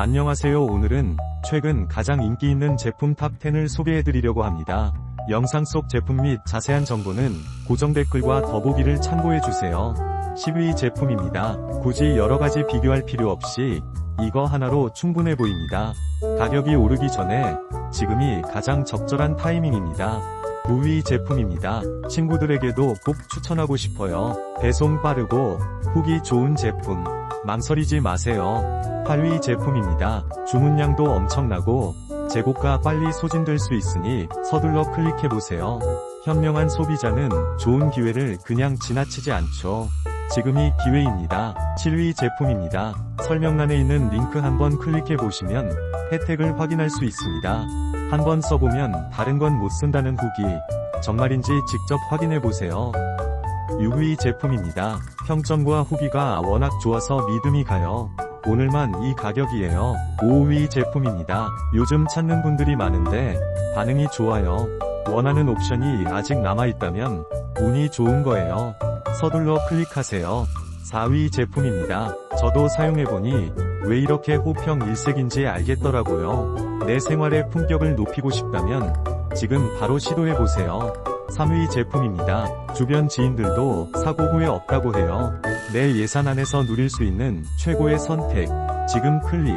안녕하세요 오늘은 최근 가장 인기 있는 제품 탑10을 소개해드리려고 합니다. 영상 속 제품 및 자세한 정보는 고정 댓글과 더보기를 참고해주세요. 10위 제품입니다. 굳이 여러가지 비교할 필요 없이 이거 하나로 충분해 보입니다. 가격이 오르기 전에 지금이 가장 적절한 타이밍입니다. 9위 제품입니다. 친구들에게도 꼭 추천하고 싶어요. 배송 빠르고 후기 좋은 제품. 망설이지 마세요. 8위 제품입니다. 주문량도 엄청나고 재고가 빨리 소진될 수 있으니 서둘러 클릭해보세요. 현명한 소비자는 좋은 기회를 그냥 지나치지 않죠. 지금이 기회입니다. 7위 제품입니다. 설명란에 있는 링크 한번 클릭해보시면 혜택을 확인할 수 있습니다. 한번 써보면 다른 건 못 쓴다는 후기 정말인지 직접 확인해보세요. 6위 제품입니다. 평점과 후기가 워낙 좋아서 믿음이 가요. 오늘만 이 가격이에요. 5위 제품입니다. 요즘 찾는 분들이 많은데 반응이 좋아요. 원하는 옵션이 아직 남아있다면 운이 좋은 거예요. 서둘러 클릭하세요. 4위 제품입니다. 저도 사용해보니 왜 이렇게 호평 일색인지 알겠더라고요. 내 생활의 품격을 높이고 싶다면 지금 바로 시도해보세요. 3위 제품입니다. 주변 지인들도 사고 후회 없다고 해요. 내 예산 안에서 누릴 수 있는 최고의 선택. 지금 클릭.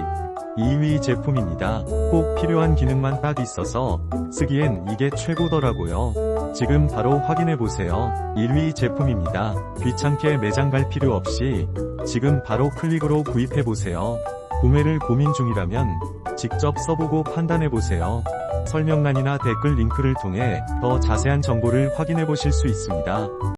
2위 제품입니다. 꼭 필요한 기능만 딱 있어서 쓰기엔 이게 최고더라고요. 지금 바로 확인해보세요. 1위 제품입니다. 귀찮게 매장 갈 필요 없이 지금 바로 클릭으로 구입해보세요. 구매를 고민 중이라면 직접 써보고 판단해보세요. 설명란이나 댓글 링크를 통해 더 자세한 정보를 확인해 보실 수 있습니다.